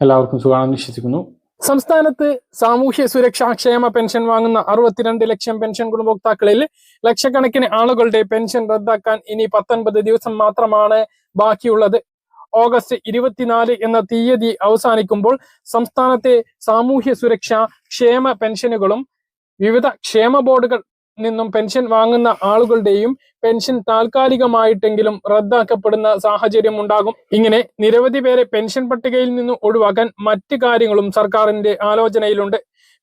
എല്ലാവർക്കും സുഖമാണെന്ന് വിശ്വസിക്കുന്നു. സംസ്ഥാനത്ത് സാമൂഹ്യ സുരക്ഷാ ക്ഷേമ പെൻഷൻ വാങ്ങുന്ന അറുപത്തിരണ്ട് ലക്ഷം പെൻഷൻ ഗുണഭോക്താക്കളിൽ ലക്ഷക്കണക്കിന് ആളുകളുടെ പെൻഷൻ റദ്ദാക്കാൻ ഇനി പത്തൊൻപത് ദിവസം മാത്രമാണ് ബാക്കിയുള്ളത്. ഓഗസ്റ്റ് ഇരുപത്തിനാല് എന്ന തീയതി അവസാനിക്കുമ്പോൾ സംസ്ഥാനത്തെ സാമൂഹ്യ സുരക്ഷാ ക്ഷേമ പെൻഷനുകളും വിവിധ ക്ഷേമ ബോർഡുകൾ നിന്നും പെൻഷൻ വാങ്ങുന്ന ആളുകളുടെയും പെൻഷൻ താൽക്കാലികമായിട്ടെങ്കിലും റദ്ദാക്കപ്പെടുന്ന സാഹചര്യം ഉണ്ടാകും. ഇങ്ങനെ നിരവധി പേരെ പെൻഷൻ പട്ടികയിൽ നിന്നും ഒഴിവാക്കാൻ മറ്റു കാര്യങ്ങളും സർക്കാരിന്റെ ആലോചനയിലുണ്ട്.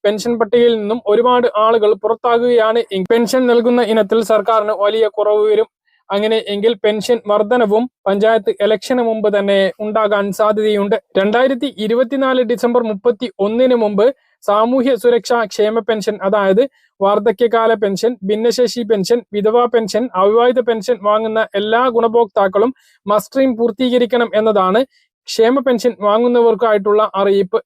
പെൻഷൻ പട്ടികയിൽ നിന്നും ഒരുപാട് ആളുകൾ പുറത്താകുകയാണ് പെൻഷൻ നൽകുന്ന ഇനത്തിൽ സർക്കാരിന് വലിയ കുറവ് വരും. അങ്ങനെ എങ്കിൽ പെൻഷൻ വർധനവും പഞ്ചായത്ത് ഇലക്ഷന് മുമ്പ് തന്നെ ഉണ്ടാകാൻ സാധ്യതയുണ്ട്. രണ്ടായിരത്തി ഇരുപത്തിനാല് ഡിസംബർ മുപ്പത്തി ഒന്നിന് മുമ്പ് സാമൂഹ്യ സുരക്ഷാ ക്ഷേമ പെൻഷൻ അതായത് വാർദ്ധക്യകാല പെൻഷൻ ഭിന്നശേഷി പെൻഷൻ വിധവാ പെൻഷൻ അവിവാഹിത പെൻഷൻ വാങ്ങുന്ന എല്ലാ ഗുണഭോക്താക്കളും മസ്റ്ററിംഗ് പൂർത്തീകരിക്കണം എന്നതാണ് ക്ഷേമ പെൻഷൻ വാങ്ങുന്നവർക്കായിട്ടുള്ള അറിയിപ്പ്.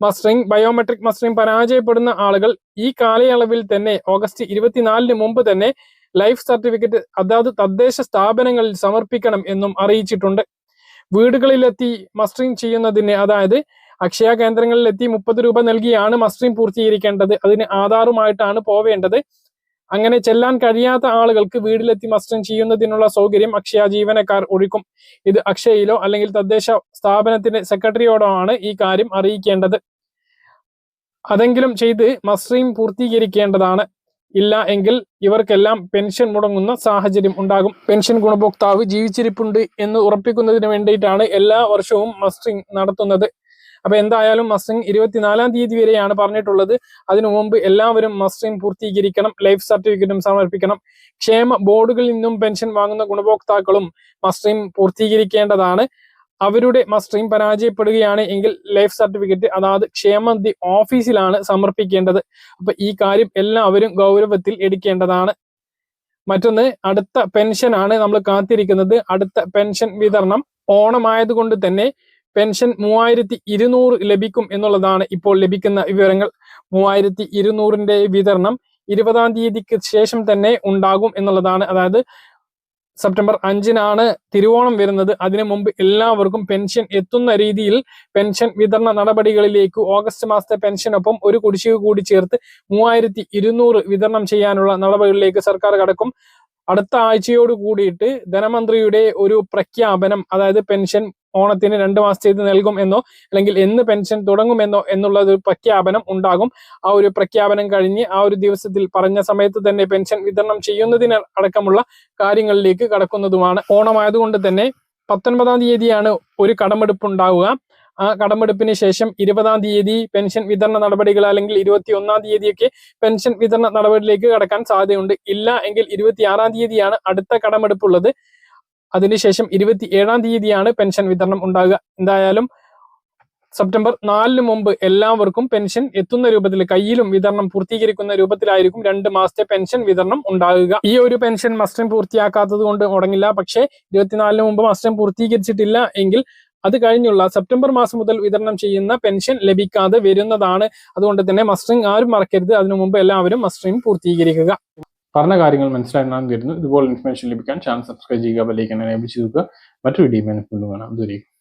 മസ്റ്ററിംഗ് ബയോമെട്രിക് മസ്റ്ററിംഗ് പരാജയപ്പെടുന്ന ആളുകൾ ഈ കാലയളവിൽ തന്നെ ഓഗസ്റ്റ് ഇരുപത്തിനാലിന് മുമ്പ് തന്നെ ലൈഫ് സർട്ടിഫിക്കറ്റ് അതാത് തദ്ദേശ സ്ഥാപനങ്ങളിൽ സമർപ്പിക്കണം എന്നും അറിയിച്ചിട്ടുണ്ട്. വീടുകളിലെത്തി മസ്റ്ററിംഗ് ചെയ്യുന്നതിന് അതായത് അക്ഷയ കേന്ദ്രങ്ങളിൽ എത്തി മുപ്പത് രൂപ നൽകിയാണ് മസ്റ്ററിംഗ് പൂർത്തീകരിക്കേണ്ടത്. അതിന് ആധാറുമായിട്ടാണ് പോവേണ്ടത്. അങ്ങനെ ചെല്ലാൻ കഴിയാത്ത ആളുകൾക്ക് വീട്ടിലെത്തി മസ്റ്ററിംഗ് ചെയ്യുന്നതിനുള്ള സൗകര്യം അക്ഷയ ജീവനക്കാർ ഒഴുക്കും ഇത് അക്ഷയയിലോ അല്ലെങ്കിൽ തദ്ദേശ സ്ഥാപനത്തിന്റെ സെക്രട്ടറിയോടോ ആണ് ഈ കാര്യം അറിയിക്കേണ്ടത്. അതെങ്കിലും ചെയ്ത് മസ്റ്ററിംഗ് പൂർത്തീകരിക്കേണ്ടതാണ്. ഇല്ല എങ്കിൽ ഇവർക്കെല്ലാം പെൻഷൻ മുടങ്ങുന്ന സാഹചര്യം ഉണ്ടാകും. പെൻഷൻ ഗുണഭോക്താവ് ജീവിച്ചിരിപ്പുണ്ട് എന്ന് ഉറപ്പിക്കുന്നതിന് വേണ്ടിയിട്ടാണ് എല്ലാ വർഷവും മസ്റ്ററിംഗ് നടത്തുന്നത്. അപ്പൊ എന്തായാലും മസ്റ്റിംഗ് ഇരുപത്തിനാലാം തീയതി വരെയാണ് പറഞ്ഞിട്ടുള്ളത്. അതിനു മുമ്പ് എല്ലാവരും മസ്റ്റിംഗ് പൂർത്തീകരിക്കണം ലൈഫ് സർട്ടിഫിക്കറ്റും സമർപ്പിക്കണം. ക്ഷേമ ബോർഡുകളിൽ നിന്നും പെൻഷൻ വാങ്ങുന്ന ഗുണഭോക്താക്കളും മസ്റ്റിംഗ് പൂർത്തീകരിക്കേണ്ടതാണ്. അവരുടെ മസ്റ്ററിംഗ് പരാജയപ്പെടുകയാണ് എങ്കിൽ ലൈഫ് സർട്ടിഫിക്കറ്റ് അതായത് ക്ഷേമനിധി ഓഫീസിലാണ് സമർപ്പിക്കേണ്ടത്. അപ്പൊ ഈ കാര്യം എല്ലാവരും ഗൗരവത്തിൽ എടുക്കേണ്ടതാണ്. മറ്റൊന്ന് അടുത്ത പെൻഷനാണ് നമ്മൾ കാത്തിരിക്കുന്നത്. അടുത്ത പെൻഷൻ വിതരണം ഓണമായതുകൊണ്ട് തന്നെ പെൻഷൻ മൂവായിരത്തി ഇരുന്നൂറ് ലഭിക്കും എന്നുള്ളതാണ് ഇപ്പോൾ ലഭിക്കുന്ന വിവരങ്ങൾ. മൂവായിരത്തി ഇരുന്നൂറിന്റെ വിതരണം ഇരുപതാം തീയതിക്ക് ശേഷം തന്നെ ഉണ്ടാകും എന്നുള്ളതാണ്. അതായത് സെപ്റ്റംബർ അഞ്ചിനാണ് തിരുവോണം വരുന്നത്. അതിനു മുമ്പ് എല്ലാവർക്കും പെൻഷൻ എത്തുന്ന രീതിയിൽ പെൻഷൻ വിതരണ നടപടികളിലേക്ക് ഓഗസ്റ്റ് മാസത്തെ പെൻഷനൊപ്പം ഒരു കുടിശ്ശിക കൂടി ചേർത്ത് മൂവായിരത്തി ഇരുന്നൂറ് വിതരണം ചെയ്യാനുള്ള നടപടികളിലേക്ക് സർക്കാർ കടക്കും. അടുത്ത ആഴ്ചയോട് കൂടിയിട്ട് ധനമന്ത്രിയുടെ ഒരു പ്രഖ്യാപനം അതായത് പെൻഷൻ ഓണത്തിന് രണ്ട് മാസത്തേത് നൽകും എന്നോ അല്ലെങ്കിൽ എന്ന് പെൻഷൻ തുടങ്ങുമെന്നോ എന്നുള്ള ഒരു പ്രഖ്യാപനം ഉണ്ടാകും. ആ ഒരു പ്രഖ്യാപനം കഴിഞ്ഞ് ആ ഒരു ദിവസത്തിൽ പറഞ്ഞ സമയത്ത് തന്നെ പെൻഷൻ വിതരണം ചെയ്യുന്നതിന് അടക്കമുള്ള കാര്യങ്ങളിലേക്ക് കടക്കുന്നതുമാണ്. ഓണമായതുകൊണ്ട് തന്നെ പത്തൊൻപതാം തീയതിയാണ് ഒരു കടമെടുപ്പ് ഉണ്ടാവുക ആ കടമെടുപ്പിന് ശേഷം ഇരുപതാം തീയതി പെൻഷൻ വിതരണ നടപടികൾ അല്ലെങ്കിൽ ഇരുപത്തി ഒന്നാം തീയതിയൊക്കെ പെൻഷൻ വിതരണ നടപടിയിലേക്ക് കടക്കാൻ സാധ്യതയുണ്ട്. ഇല്ല എങ്കിൽ ഇരുപത്തിയാറാം തീയതിയാണ് അടുത്ത കടമെടുപ്പുള്ളത്. അതിനുശേഷം ഇരുപത്തി ഏഴാം തീയതിയാണ് പെൻഷൻ വിതരണം ഉണ്ടാകുക എന്തായാലും സെപ്റ്റംബർ നാലിന് മുമ്പ് എല്ലാവർക്കും പെൻഷൻ എത്തുന്ന രൂപത്തിൽ കയ്യിലും വിതരണം പൂർത്തീകരിക്കുന്ന രൂപത്തിലായിരിക്കും രണ്ട് മാസത്തെ പെൻഷൻ വിതരണം ഉണ്ടാകുക ഈ ഒരു പെൻഷൻ മസ്റ്റം പൂർത്തിയാക്കാത്തത് കൊണ്ട് മുടങ്ങില്ല. പക്ഷേ ഇരുപത്തിനാലിന് മുമ്പ് മസ്റ്റം പൂർത്തീകരിച്ചിട്ടില്ല എങ്കിൽ അത് കഴിഞ്ഞുള്ള സെപ്റ്റംബർ മാസം മുതൽ വിതരണം ചെയ്യുന്ന പെൻഷൻ ലഭിക്കാതെ വരുന്നതാണ്. അതുകൊണ്ട് തന്നെ മസ്റ്ററിംഗ് ആരും മറക്കരുത്. അതിനു മുമ്പ് എല്ലാവരും മസ്റ്ററിംഗ് പൂർത്തീകരിക്കുക. പറഞ്ഞ കാര്യങ്ങൾ മനസ്സിലായെന്നാണ് കരുതുന്നു ഇതുപോലെ ഇൻഫർമേഷൻ ലഭിക്കാൻ ചാനൽ സബ്സ്ക്രൈബ് ചെയ്യുക ബെല്ലൈക്കൻ എനേബിൾ ചെയ്യുക മറ്റൊരു വീഡിയോ കാണാം. ദൂരേക്കും